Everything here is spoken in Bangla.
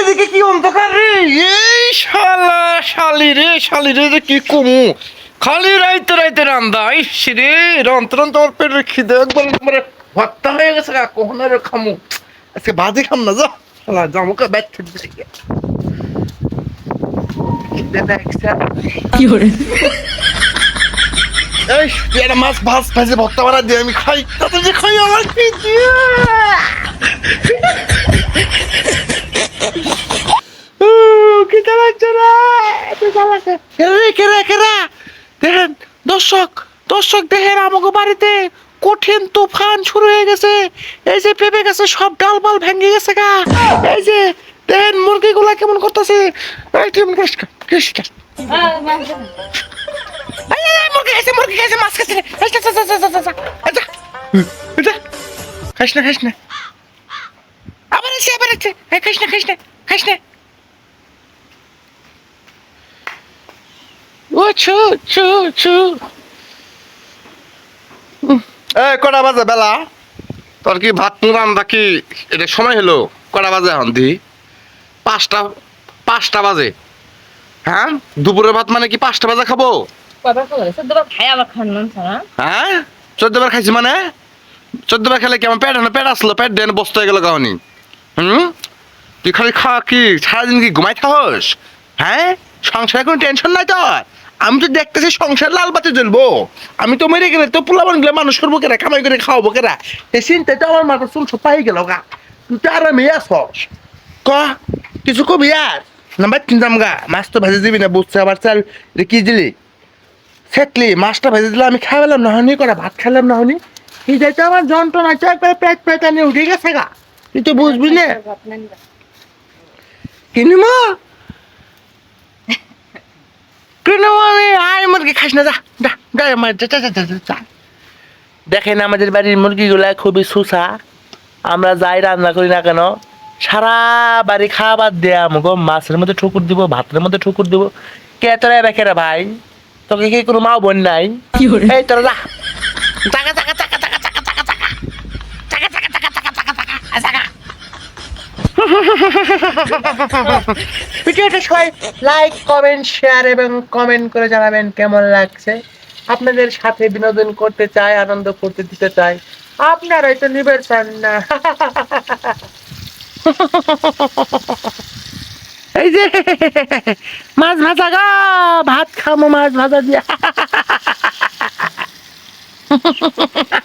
চারিদিকে কি অন্ধকার রে? এই শালা শালি রে শালি রে যে কি কমু? খালি রাইতে রাইতে রান্দা ইস রে রন্তরন তোর পেটের খিদে একবার একবারে ভত্তা হয়ে গেছে গা কখনো রে খামু। আজকে বাজে খাম না যা। শালা জামুকে ব্যাট খিদে কি hore এই একটা মাছ ভাজ ভাজে ভত্তা বানা দিয়ে আমি খাই। তাতে যে খাই আমার কি কেরা কেরা? দেখেন, দর্শক দর্শক দেখেন আমাকে বাড়িতে কঠিন তুফান শুরু হয়ে গেছে। এই যে পেঁপে গেছে সব ডালবাল ভেঙে গেছে গা। এই যে, দেখেন, মুরগিগুলা কেমন করতেছে। মুরগি গেছে মাছ গেছে খাস না খাস না। আবার আছে আবার আছে। খাস না খাস না খাস না। এই কটা বাজে বেলা? তোর কি ভাত রান্দা কি এটা সময় হলো। কটা বাজে এখন দি? পাঁচটা পাঁচটা বাজে। হ্যাঁ? দুপুরের ভাত মানে কি পাঁচটা বাজে খাব? হ্যাঁ? চোদ্দ বার খাইছি মানে? চোদ্দ বার খেলে কি আমার পেট না পেট আসলো? পেট দেন বসতে হয়ে গেল কাহনি। হুম? তুই খালি খা কি? সারাদিন কি ঘুমাই থাকস? হ্যাঁ? সংসারে কোনো টেনশন নাই তোর? আমি তো দেখতেছি সংসার লাল বাতি জ্বলবো। আমি তো মেরে গেলে তো পোলাবান গেলে মানুষ করব কেরা কামাই করে খাওয়াবো কেরা? এই চিন্তায় তো আমার মাথা চুল সপাই গেল গা। তুই তো আরামে আসস ক? কিছু কবি আর? নাম্বার তিন গা। মাছ তো ভেজে দিবি না বুঝছে আবার চাল। কি দিলি? সেটলি মাছটা ভেজে দিলে আমি খাইলাম না হনি করে ভাত খেলাম না হনি এই যাইতে আমার যন্ত্রণা চাই পেট পেট পেটানি উঠে গেছে গা। তুই তো বুঝবি না। কিনিমা আমি আয় মুরগি খাস না যা যা যা আমার যা যা যা যা, দেখেন আমাদের বাড়ির মুরগিগুলা খুবই সুসা। আমরা যাই রান্না করি না কেন সারা বাড়ি খাবার দেয়া আমাকে মাছের মধ্যে ঠুকুর দিব ভাতের মধ্যে ঠুকুর দিব। কে তোরা রে ভাই? তোকে কি কোনো মাও বোন নাই? এই তোরা যা। যা টাকা ভিডিওটা সবাই লাইক কমেন্ট শেয়ার এবং কমেন্ট করে জানাবেন কেমন লাগছে। আপনাদের সাথে বিনোদন করতে চাই, আনন্দ করতে দিতে চাই। আপনারাই তো নিবেন চান না। এই যে, মাছ ভাজা গা, ভাত খামো মাছ ভাজা দিয়া।